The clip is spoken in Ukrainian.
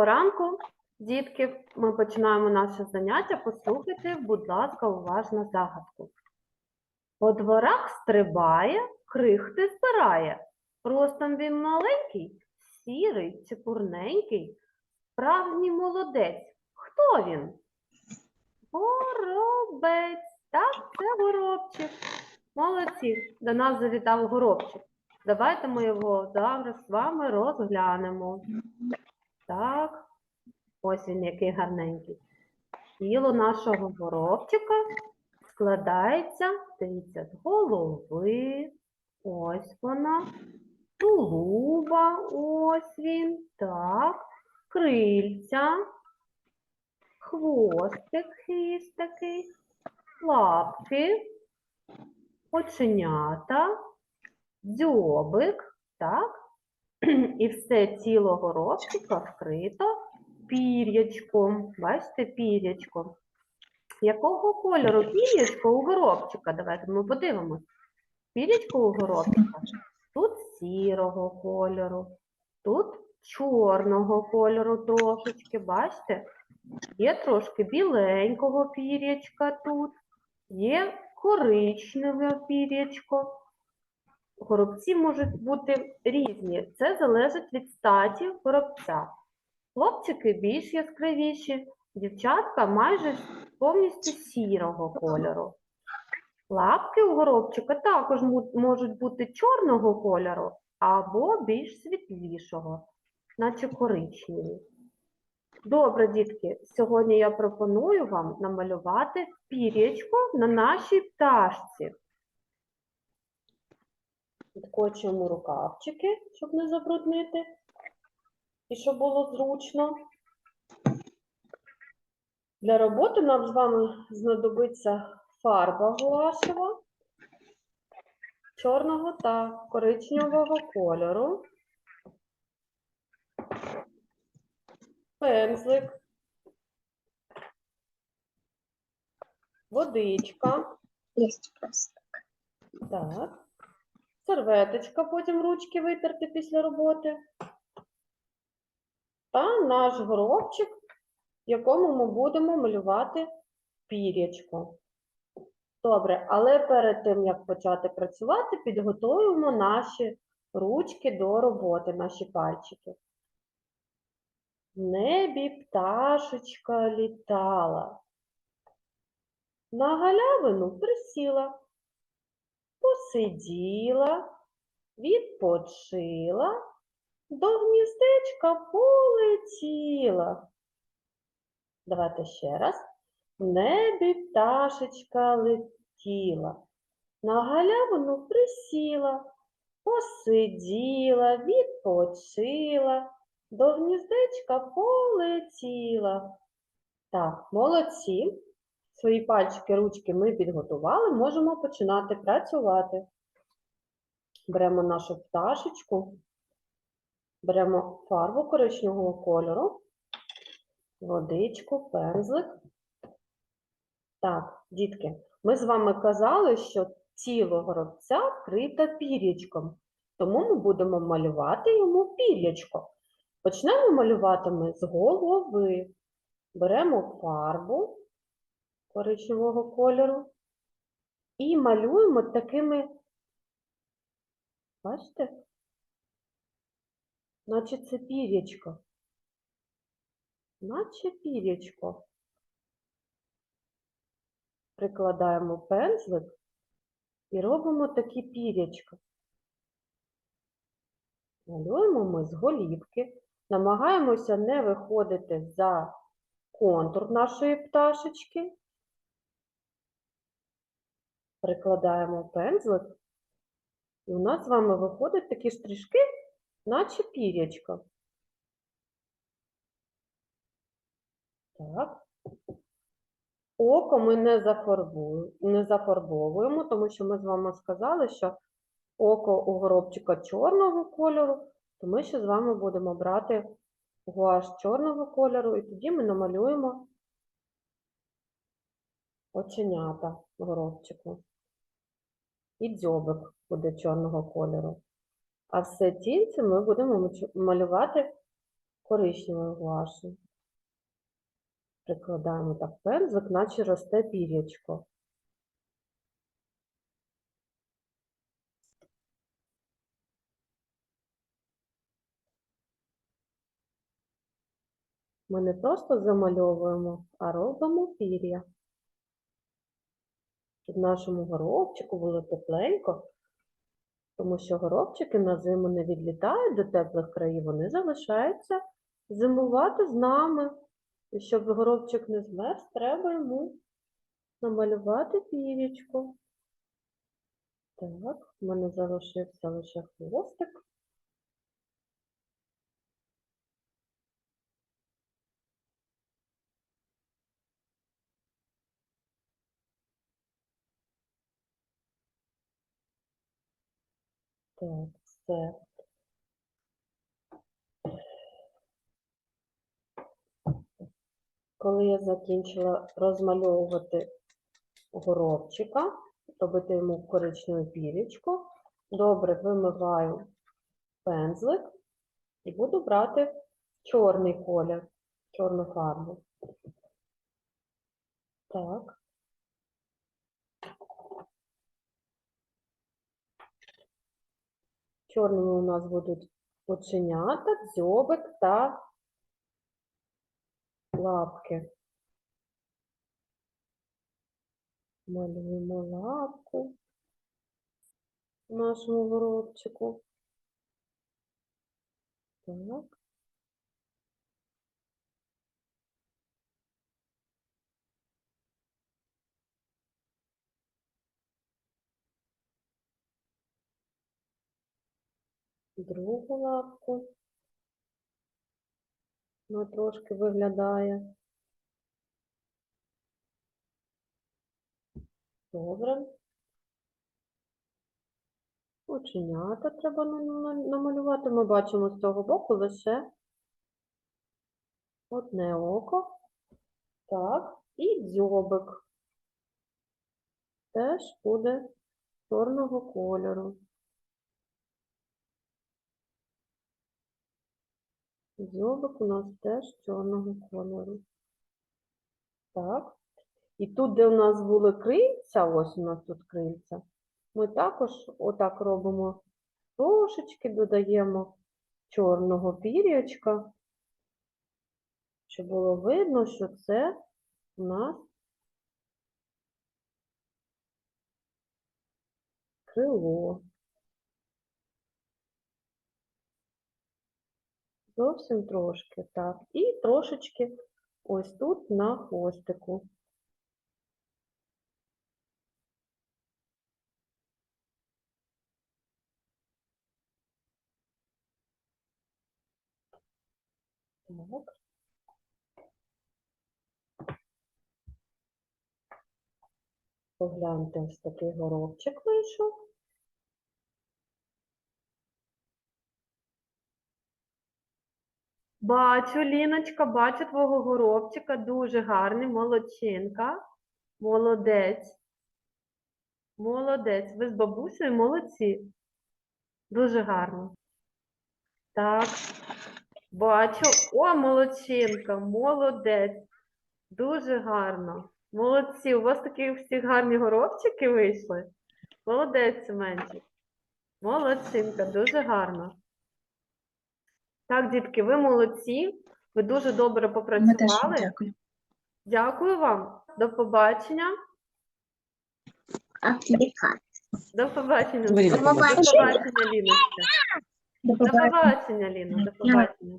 Доброго ранку, дітки. Ми починаємо наше заняття. Послухайте, будь ласка, уважно загадку. По дворах стрибає, крихти збирає. Ростом він маленький, сірий, чепурненький, справжній молодець. Хто він? Горобець. Так, це горобчик. Молодці. До нас завітав горобчик. Давайте ми його зараз з вами розглянемо. Так, ось він який гарненький. Тіло нашого горобчика складається, дивіться, з голови. Ось вона. Тулуба, ось він. Так. Крильця. Хвостик хвіст такий. Лапки. Оченята. Дзьобик. Так. І все тіло горобчика вкрито пір'ячком. Бачите, пір'ячком. Якого кольору пір'ячко у горобчика? Давайте ми подивимось. Пір'ячко у горобчика тут сірого кольору, тут чорного кольору трошечки, бачите? Є трошки біленького пір'ячка тут, є коричневе пір'ячко. Горобці можуть бути різні. Це залежить від статі горобця. Хлопчики більш яскравіші, дівчатка майже повністю сірого кольору. Лапки у горобчика також можуть бути чорного кольору або більш світлішого, наче коричневі. Добре, дітки, сьогодні я пропоную вам намалювати пір'ячко на нашій пташці. Відкочуємо рукавчики, щоб не забруднити, і щоб було зручно. Для роботи нам з вами знадобиться фарба гуашева чорного та коричневого кольору, пензлик, водичка. Просто. Так. Серветочка, потім ручки витерти після роботи. Та наш горобчик, якому ми будемо малювати пір'ячко. Добре, але перед тим, як почати працювати, підготуємо наші ручки до роботи, наші пальчики. В небі пташечка літала. На галявину присіла посиділа, відпочила, до гніздечка полетіла. Давайте ще раз. В небі пташечка летіла, на галявину присіла, посиділа, відпочила, до гніздечка полетіла. Так, молодці. Свої пальчики, ручки ми підготували, можемо починати працювати. Беремо нашу пташечку, беремо фарбу коричневого кольору, водичку, пензлик. Так, дітки, ми з вами казали, що тіло горобця вкрите пір'ячком, тому ми будемо малювати йому пір'ячко. Почнемо малювати ми з голови. Беремо фарбу коричневого кольору. І малюємо такими, бачите? Наче це пір'ячко. Наче пір'ячко. Прикладаємо пензлик і робимо такі пір'ячка. Малюємо ми з голівки, намагаємося не виходити за контур нашої пташечки. Прикладаємо пензлик, і у нас з вами виходять такі штришки, наче пір'ячко. Так. Око ми не, зафарбуємо, не зафарбовуємо, тому що ми з вами сказали, що око у горобчика чорного кольору, то ми ще з вами будемо брати гуаш чорного кольору, і тоді ми намалюємо оченята горобчику. І дзьобик буде чорного кольору. А все тільце ми будемо малювати коричневою гуашю. Прикладаємо так пензлик, наче росте пір'ячко. Ми не просто замальовуємо, а робимо пір'я. Щоб нашому горобчику було тепленько, тому що горобчики на зиму не відлітають до теплих країв, вони залишаються зимувати з нами. І щоб горобчик не змерз, треба йому намалювати пірічку. Так, в мене залишився лише хвостик. Так, все. Коли я закінчила розмальовувати горобчика, робити йому коричневу пірічку, добре вимиваю пензлик і буду брати чорний колір, чорну фарбу. Так. Чорними у нас будуть оченята, дзьобик та лапки. Малюємо лапку нашому воробчику. Так. Другу лапку. Вона трошки виглядає. Добре. Оченята треба на- на- намалювати. Ми бачимо з цього боку лише одне око. Так, і дзьобик. Теж буде чорного кольору. Дзьобик у нас теж чорного кольору. Так. І тут, де у нас були крильця, ось у нас тут крильця, ми також отак робимо трошечки, додаємо чорного пір'ячка, щоб було видно, що це у нас крило. Зовсім трошки, так. І трошечки ось тут на хвостику. Так. Погляньте, ось такий горобчик вийшов. Бачу, Ліночка, бачу твого горобчика, дуже гарний, молодчинка. Молодець. Молодець. Ви з бабусею молодці. Дуже гарно. Так. Бачу. О, молодчинка, молодець. Дуже гарно. Молодці. У вас такі всі гарні горобчики вийшли. Молодець, Семенчик. Молодчинка, дуже гарно. Так, дітки, ви молодці. Ви дуже добре Ми теж попрацювали. дякую. Дякую вам. До побачення. До побачення. До побачення, Ліночка. До побачення, Ліно. До побачення.